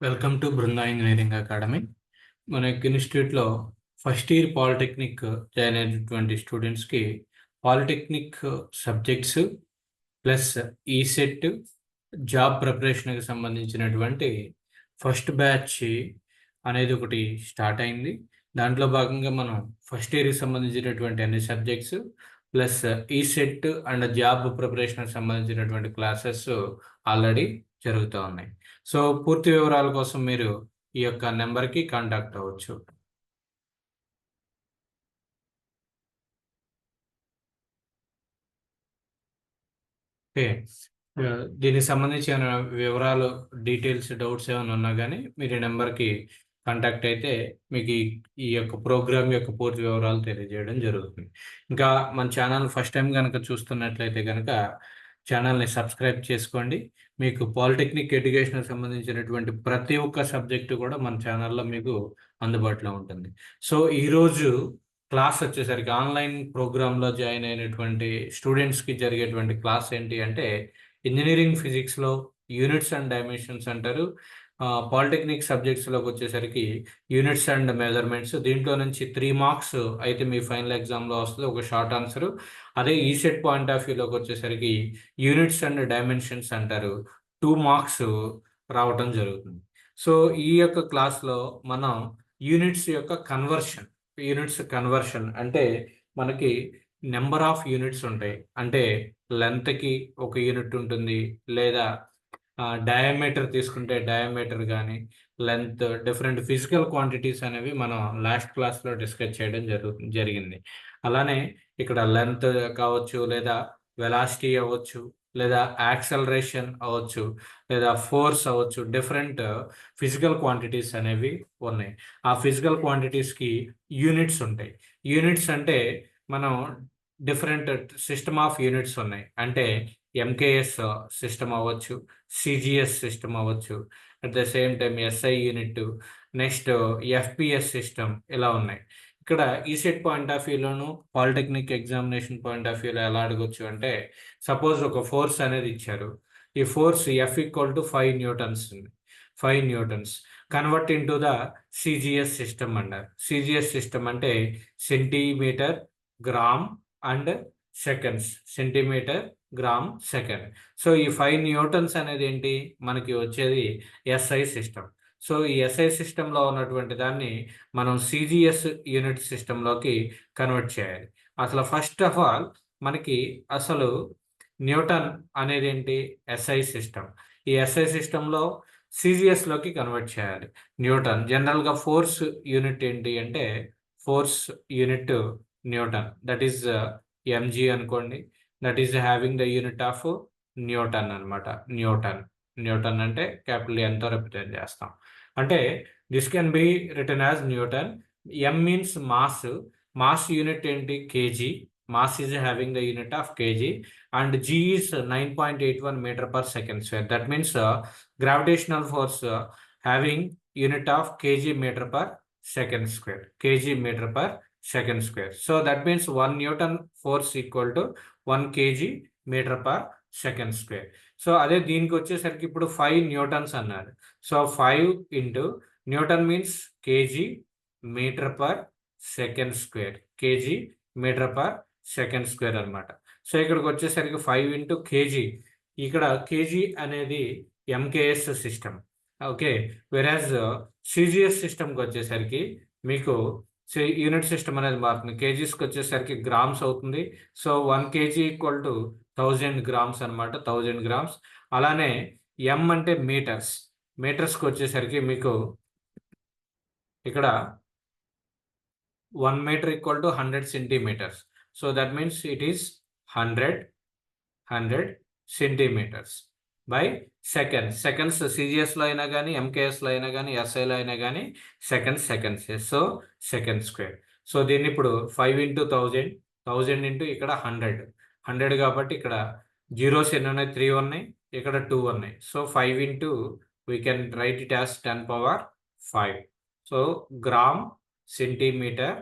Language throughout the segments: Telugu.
Welcome to Brinda engineering academy. మన యొక్క ఇన్స్టిట్యూట్లో ఫస్ట్ ఇయర్ పాలిటెక్నిక్ జాయిన్ అయినటువంటి స్టూడెంట్స్కి polytechnic subjects plus e E CET job ప్రిపరేషన్కి సంబంధించినటువంటి ఫస్ట్ బ్యాచ్ అనేది ఒకటి స్టార్ట్ అయింది. దాంట్లో భాగంగా మనం ఫస్ట్ ఇయర్కి సంబంధించినటువంటి అన్ని subjects plus e E CET and job ప్రిపరేషన్కి సంబంధించినటువంటి క్లాసెస్ ఆల్రెడీ జరుగుతూ ఉన్నాయి. సో పూర్తి వివరాల కోసం మీరు ఈ యొక్క నెంబర్కి కాంటాక్ట్ అవ్వచ్చు. ఓకే. దీనికి సంబంధించిన వివరాలు డీటెయిల్స్ డౌట్స్ ఏమైనా ఉన్నా కానీ మీరు ఈ నెంబర్కి కాంటాక్ట్ అయితే మీకు ఈ ఈ యొక్క ప్రోగ్రామ్ యొక్క పూర్తి వివరాలు తెలియజేయడం జరుగుతుంది. ఇంకా మన ఛానల్ ఫస్ట్ టైం కనుక చూస్తున్నట్లయితే కనుక ఛానల్ని సబ్స్క్రైబ్ చేసుకోండి. మీకు పాలిటెక్నిక్ ఎడ్యుకేషన్కి సంబంధించినటువంటి ప్రతి ఒక్క సబ్జెక్టు కూడా మన ఛానల్లో మీకు అందుబాటులో ఉంటుంది. సో ఈరోజు క్లాస్ వచ్చేసరికి ఆన్లైన్ ప్రోగ్రాంలో జాయిన్ అయినటువంటి స్టూడెంట్స్కి జరిగేటువంటి క్లాస్ ఏంటి అంటే ఇంజనీరింగ్ ఫిజిక్స్లో యూనిట్స్ అండ్ డైమెన్షన్స్ అంటారు. పాలిటెక్నిక్ సబ్జెక్ట్స్లోకి వచ్చేసరికి యూనిట్స్ అండ్ మెజర్మెంట్స్. దీంట్లో నుంచి త్రీ మార్క్స్ అయితే మీ ఫైనల్ ఎగ్జామ్లో వస్తుంది ఒక షార్ట్ ఆన్సర్. అదే ఈ సెట్ పాయింట్ ఆఫ్ వ్యూలోకి వచ్చేసరికి యూనిట్స్ అండ్ డైమెన్షన్స్ అంటారు. టూ మార్క్స్ రావటం జరుగుతుంది. సో ఈ యొక్క క్లాస్లో మనం యూనిట్స్ యొక్క కన్వర్షన్ యూనిట్స్ కన్వర్షన్ అంటే మనకి నెంబర్ ఆఫ్ యూనిట్స్ ఉంటాయి. అంటే లెంత్కి ఒక యూనిట్ ఉంటుంది లేదా డయామీటర్ తీసుకుంటే డయామీటర్ కానీ లెంత్ డిఫరెంట్ ఫిజికల్ క్వాంటిటీస్ అనేవి మనం లాస్ట్ క్లాస్లో డిస్కస్ చేయడం జరుగు జరిగింది. అలానే ఇక్కడ లెంత్ కావచ్చు లేదా వెలాసిటీ అవ్వచ్చు లేదా యాక్సలరేషన్ అవ్వచ్చు లేదా ఫోర్స్ అవ్వచ్చు డిఫరెంట్ ఫిజికల్ క్వాంటిటీస్ అనేవి ఉన్నాయి. ఆ ఫిజికల్ క్వాంటిటీస్కి యూనిట్స్ ఉంటాయి. యూనిట్స్ అంటే మనం డిఫరెంట్ సిస్టమ్ ఆఫ్ యూనిట్స్ ఉన్నాయి. అంటే ఎంకేఎస్ సిస్టమ్ అవ్వచ్చు సిజిఎస్ సిస్టమ్ అవ్వచ్చు at the same time SI unit next FPS system ఇలా ఉన్నాయి. ఇక్కడ ఈసెట్ పాయింట్ ఆఫ్ వ్యూలోను పాలిటెక్నిక్ ఎగ్జామినేషన్ పాయింట్ ఆఫ్ వ్యూలో ఎలా అడగొచ్చు అంటే సపోజ్ ఒక ఫోర్స్ అనేది ఇచ్చారు. ఈ force F equal to five newtons ఉంది. Five newtons. Convert into the CGS system అన్నారు సిజిఎస్ సిస్టమ్ అంటే centimetre gram and seconds centimetre gram second. So ఈ ఫైవ్ న్యూటన్స్ అనేది ఏంటి మనకి వచ్చేది ఎస్ఐ సిస్టమ్ సో ఈ ఎస్ఐ సిస్టంలో ఉన్నటువంటి దాన్ని మనం సిజిఎస్ యూనిట్ సిస్టంలోకి కన్వర్ట్ చేయాలి. అసలు ఫస్ట్ ఆఫ్ ఆల్ మనకి అసలు న్యూటన్ అనేది ఏంటి ఎస్ఐ సిస్టమ్ ఈ ఎస్ఐ సిస్టంలో సిజిఎస్లోకి కన్వర్ట్ చేయాలి. న్యూటన్ జనరల్గా ఫోర్స్ యూనిట్ ఏంటి అంటే force unit newton. That is MG అనుకోండి. That is having the unit of newton అనమాట న్యూటన్. న్యూటన్ అంటే క్యాపిటల్ ఎంతో రిప్రజెంట్ చేస్తాం. అంటే this can be written as newton. M means mass mass unit ఏంటి? KG mass is having the unit of KG and G is nine point eight one metre per second square that means gravitational force having unit of KG metre per second square KG metre per second square so that means one newton force equal to one KG metre per second square so అదే దీనికి వచ్చేసరికి ఇప్పుడు ఫైవ్ న్యూటన్స్ అన్నారు. So five into newton means KG metre per second square KG metre per second square అనమాట సో ఇక్కడికి వచ్చేసరికి ఫైవ్ ఇంటూ కేజీ ఇక్కడ కేజీ అనేది MKS system okay whereas CGS సిస్టమ్కి వచ్చేసరికి మీకు యూనిట్ సిస్టమ్ అనేది మారుతుంది. కేజీస్కి వచ్చేసరికి గ్రామ్స్ అవుతుంది. So one KG equal to thousand grams అనమాట థౌజండ్ గ్రామ్స్. అలానే ఎం అంటే మీటర్స్. మీటర్స్కి వచ్చేసరికి మీకు ఇక్కడ one metre equal to hundred centimetres. So that means it is hundred hundred centimetres. By second seconds సిజిఎస్లో అయినా కానీ ఎంకేఎస్లో అయినా కానీ ఎస్ఐలో అయినా కానీ second seconds so second square so దీన్ని ఇప్పుడు five into thousand thousand into ఇక్కడ హండ్రెడ్ హండ్రెడ్ కాబట్టి ఇక్కడ జీరోస్ ఎన్ని ఉన్నాయి? త్రీ ఉన్నాయి. ఇక్కడ టూ ఉన్నాయి. So five into we can write it as ten power five so gram centimetre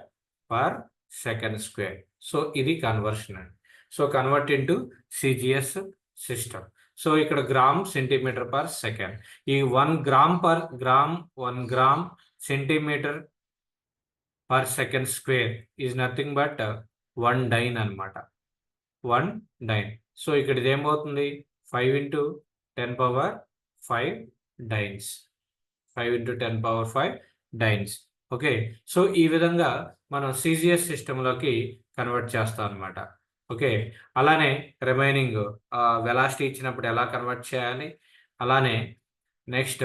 per second square so ఇది కన్వర్షన్ అండి so convert into CGS system so ఇక్కడ గ్రామ్ సెంటీమీటర్ పర్ సెకండ్. ఈ one gram per gram one gram centimetre per second square is nothing but one dyne అనమాట వన్ డైన్. సో ఇక్కడ ఇది ఏమవుతుంది? Five into ten power five dynes. Five into ten power five dynes. Okay. So ఈ విధంగా మనం సిజిఎస్ సిస్టంలోకి కన్వర్ట్ చేస్తాం అనమాట ఓకే. అలానే రిమైనింగ్ వెలాసిటీ ఇచ్చినప్పుడు ఎలా కన్వర్ట్ చేయాలి? అలానే next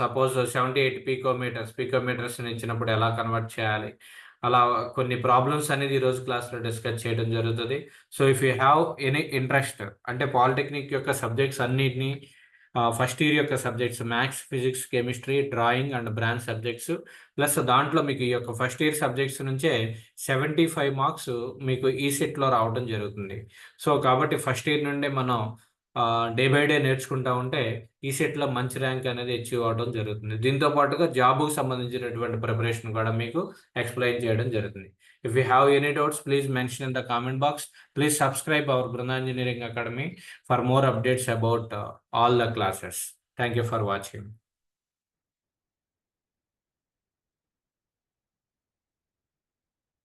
suppose seventy eight picometres picometres ఇచ్చినప్పుడు ఎలా కన్వర్ట్ చేయాలి? అలా కొన్ని ప్రాబ్లమ్స్ అనేది ఈరోజు క్లాస్లో డిస్కస్ చేయడం జరుగుతుంది. So if you have any interest అంటే పాలిటెక్నిక్ యొక్క సబ్జెక్ట్స్ అన్నిటినీ ఫస్ట్ ఇయర్ యొక్క subjects maths physics chemistry drawing and branch subjects plus దాంట్లో మీకు ఈ యొక్క ఫస్ట్ ఇయర్ సబ్జెక్ట్స్ నుంచే సెవెంటీ ఫైవ్ మార్క్స్ మీకు e ఈ సెట్లో రావడం జరుగుతుంది. సో కాబట్టి ఫస్ట్ ఇయర్ నుండే మనం డే బై డే నేర్చుకుంటా ఉంటే ఈ సెట్లో మంచి ర్యాంక్ అనేది అచీవ్ అవడం జరుగుతుంది. దీంతో పాటుగా జాబ్కు సంబంధించినటువంటి ప్రిపరేషన్ కూడా మీకు ఎక్స్ప్లెయిన్ చేయడం జరుగుతుంది. If you have any doubts please mention in the comment box please subscribe our Brinda Engineering Academy for more updates about all the classes thank you for watching